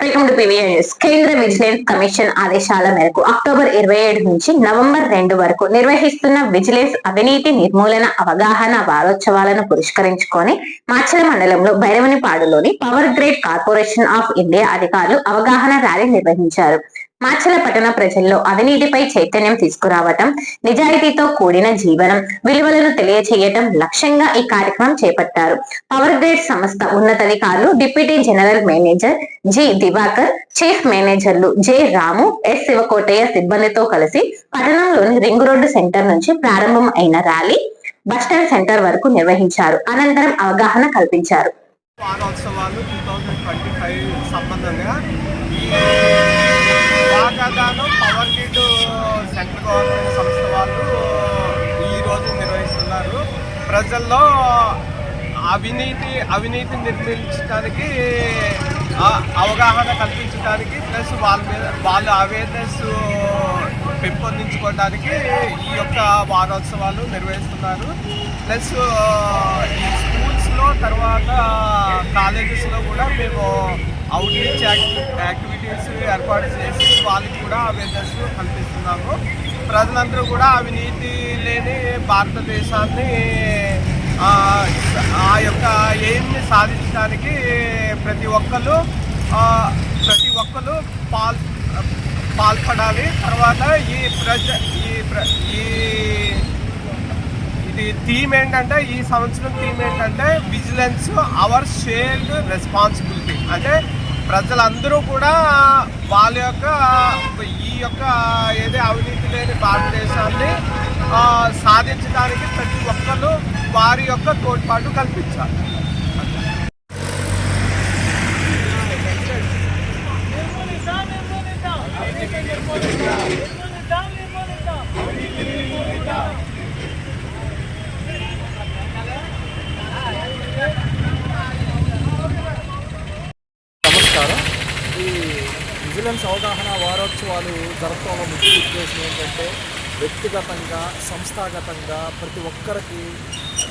Welcome to news కేంద్ర vigilance commission ఆదేశాల మేరకు అక్టోబర్ ఇరవై ఏడు నుంచి నవంబర్ రెండు వరకు నిర్వహిస్తున్న విజిలెన్స్ అవినీతి నిర్మూలన అవగాహన వారోత్సవాలను పురస్కరించుకొని మాచల మండలంలో భైరవనిపాడులోని power grid corporation of India అధికారులు అవగాహన ర్యాలీ నిర్వహించారు. మాచల పట్టణ ప్రజల్లో అవినీతిపై చైతన్యం తీసుకురావటం నిజాయితీతో కూడిన జీవనం విలువలను తెలియచేయటం లక్ష్యంగా ఈ కార్యక్రమం చేపట్టారు. పవర్ గ్రేడ్ సంస్థ ఉన్నతాధికారులు deputy general manager G Divakar chief మేనేజర్లు జె రాము ఎస్ శివకోటయ్య సిబ్బందితో కలిసి పట్టణంలోని రింగ్ రోడ్డు సెంటర్ నుంచి ప్రారంభం అయిన ర్యాలీ బస్టాండ్ సెంటర్ వరకు నిర్వహించారు. అనంతరం అవగాహన కల్పించారు. వారోత్సవాలు టూ థౌజండ్ ట్వంటీ ఫైవ్ సంబంధంగా ఈ పవర్ గ్రిడ్ సెంట్రల్ గవర్నమెంట్ సంస్థ వాళ్ళు ఈ రోజు నిర్వహిస్తున్నారు. ప్రజల్లో అవినీతి అవినీతి నిర్మించడానికి అవగాహన కల్పించడానికి ప్లస్ వాళ్ళ మీద వాళ్ళ అవేర్నెస్ పెంపొందించుకోవడానికి ఈ యొక్క వారోత్సవాలు నిర్వహిస్తున్నారు. ప్లస్ ఈ స్కూల్స్లో తర్వాత కాలేజెస్లో కూడా మేము అవుట్రీచ్ యాక్టివిటీస్ ఏర్పాటు చేసి వాళ్ళకి కూడా అవేర్నెస్ కల్పిస్తున్నాము. ప్రజలందరూ కూడా అవినీతి లేని భారతదేశాన్ని ఆ, యొక్క ఎయిమ్ని సాధించడానికి ప్రతి ఒక్కరు ప్రతి ఒక్కరు పాల్ పాల్పడాలి. తర్వాత ఈ ప్రజ ఈ ప్ర ఈ ఇది థీమ్ ఏంటంటే ఈ సంవత్సరం థీమ్ ఏంటంటే విజిలెన్స్ అవర్ షేర్డ్ రెస్పాన్సిబిలిటీ అంటే ప్రజలందరూ కూడా వాళ్ళ యొక్క ఈ యొక్క ఏది అవినీతి లేని భారతదేశాన్ని సాధించడానికి ప్రతి ఒక్కరు వారి యొక్క తోడ్పాటు కల్పించాలి. వారోత్సవాలు జరపడంలో ముఖ్య ఉద్దేశం ఏంటంటే వ్యక్తిగతంగా సంస్థాగతంగా ప్రతి ఒక్కరికి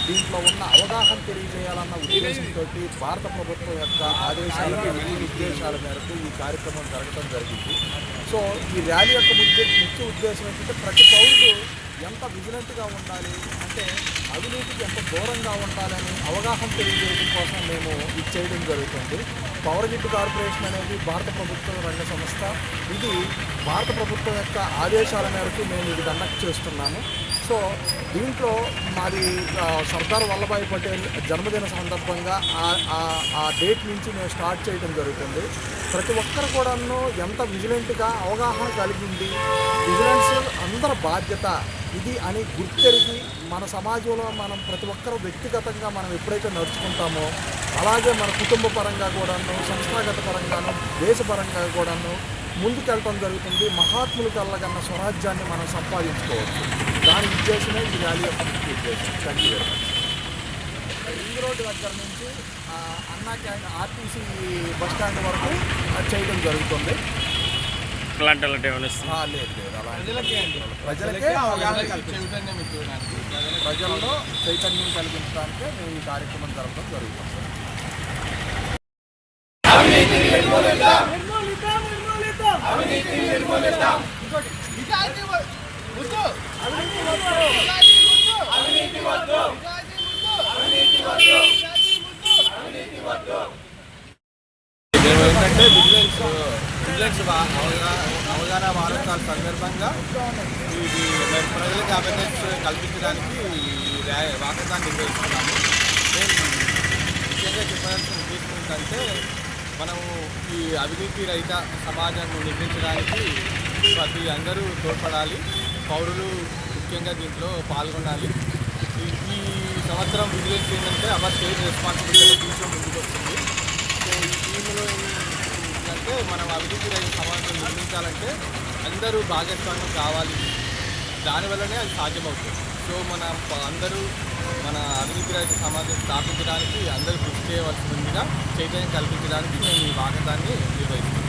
దీంట్లో ఉన్న అవగాహన తెలియజేయాలన్న ఉద్దేశంతో భారత ప్రభుత్వం యొక్క ఆదేశాలకు విధి ఉద్దేశాల మేరకు ఈ కార్యక్రమం జరగడం జరిగింది. సో ఈ ర్యాలీ యొక్క ముఖ్య ముఖ్య ఉద్దేశం ఏంటంటే ప్రతి పౌరుడు ఎంత విజిలెంట్గా ఉండాలి అంటే అవినీతికి ఎంత దూరంగా ఉండాలని అవగాహన తెలియజేయడం కోసం మేము ఇది చేయడం జరుగుతుంది. పవర్ గ్రిడ్ కార్పొరేషన్ అనేది భారత ప్రభుత్వ రంగ సంస్థ. ఇది భారత ప్రభుత్వం యొక్క ఆదేశాల మేరకు మేము ఇది కండక్ట్ చేస్తున్నాము. సో దీంట్లో మాది సర్దార్ వల్లభాయ్ పటేల్ జన్మదిన సందర్భంగా ఆ- ఆ- ఆ డేట్ నుంచి మేము స్టార్ట్ చేయడం జరుగుతుంది. ప్రతి ఒక్కరు కూడాను ఎంత విజిలెంట్గా అవగాహన కలిగింది విజిలెన్స్ అందరి బాధ్యత ఇది అని గుర్తెరిగి మన సమాజంలో మనం ప్రతి ఒక్కరూ వ్యక్తిగతంగా మనం ఎప్పుడైతే నడుచుకుంటామో అలాగే మన కుటుంబ పరంగా కూడాను సంస్థాగత పరంగాను దేశపరంగా కూడాను ముందుకెళ్ళటం జరుగుతుంది. మహాత్ములు కళ్ళగన్న స్వరాజ్యాన్ని మనం సంపాదించుకోవచ్చు. దాని ఉద్దేశమే ఈ ర్యాలీ యొక్క ముఖ్య ఉద్దేశం. Thank you very much ring road దగ్గర నుంచి అన్నా క్యాండ్ ఆర్టీసీ బస్ స్టాండ్ వరకు చేయడం జరుగుతుంది. అలాంటి అలాంటి ఏమైనా లేదు లేదు అలా ప్రజలకే అవగాహన ప్రజల్లో చైతన్యం కలిగించడానికే మేము ఈ కార్యక్రమం జరపడం జరుగుతుంది. మేము ఏంటంటే విజిలెన్స్ విజిలెన్స్ వా- అవగాహన వారోత్సవాల సందర్భంగా ఇది ప్రజలకు అవేర్నెస్ కల్పించడానికి వాకథాన్ని నిర్వహిస్తున్నాము. నేను ముఖ్యంగా చెప్పాల్సిన ఉద్దేశం ఏంటంటే మనము ఈ అవినీతి రహిత సమాజాన్ని నిర్మించడానికి ప్రతి అందరూ తోడ్పడాలి. పౌరులు ముఖ్యంగా దీంట్లో పాల్గొనాలి. ఈ- సంవత్సరం విజిలెన్స్ ఏంటంటే అవర్ స్టేట్ రెస్పాన్సిబిలిటీ దీంట్లో ముందుకు వస్తుంది సో ఈ టీంలో అంటే మనం అభివృద్ధి రైతు సమాజం నిర్మించాలంటే అందరూ భాగస్వామ్యం కావాలి. దానివల్లనే అది సాధ్యమవుతుంది. సో మన అందరూ మన అభివృద్ధి రైతు సమాజం స్థాపించడానికి అందరూ కృషి చేయవలసిందిగా చైతన్యం కల్పించడానికి మేము ఈ వాగతాన్ని నిర్వహిస్తున్నాం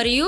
మరియు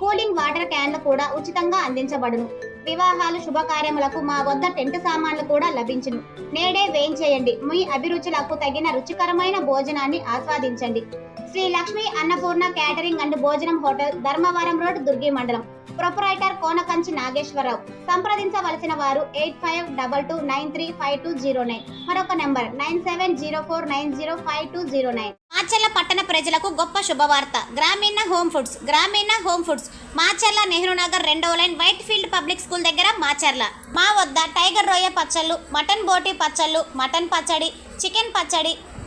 కూలింగ్ వాటర్ క్యాన్లు కూడా ఉచితంగా అందించబడును. వివాహాలు శుభకార్యములకు మా వద్ద టెంట్ సామాన్లు కూడా లభించును. నేడే వేయించేయండి. మీ అభిరుచులకు తగిన రుచికరమైన భోజనాన్ని ఆస్వాదించండి. శ్రీ లక్ష్మి అన్నపూర్ణ క్యాటరింగ్ అండ్ భోజనం హోటల్ ధర్మవరం రోడ్ దుర్గి మండలం. ప్రొపరైటర్ కోనకంచి నాగేశ్వరరావు. సంప్రదించవలసిన వారు eight five double two nine three five two zero nine. మరొక number nine seven zero four nine zero five two zero nine. Macherla పట్టణ ప్రజలకు గొప్ప శుభవార్త. Grameena home foods Grameena home foods. Macherla Nehru Nagar రెండవ line white field public school దగ్గర మాచర్ల. మా వద్ద tiger రొయ్య పచ్చళ్ళు మటన్ బోటి పచ్చళ్ళు మటన్ పచ్చడి చికెన్ పచ్చడి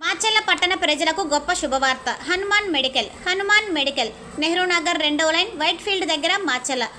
Macherla పట్టణ ప్రజలకు గొప్ప శుభవార్త. హనుమాన్ మెడికల్ హనుమాన్ మెడికల్ నెహ్రూ నగర్ రెండవ లైన్ వైట్ ఫీల్డ్ దగ్గర మాచెల్ల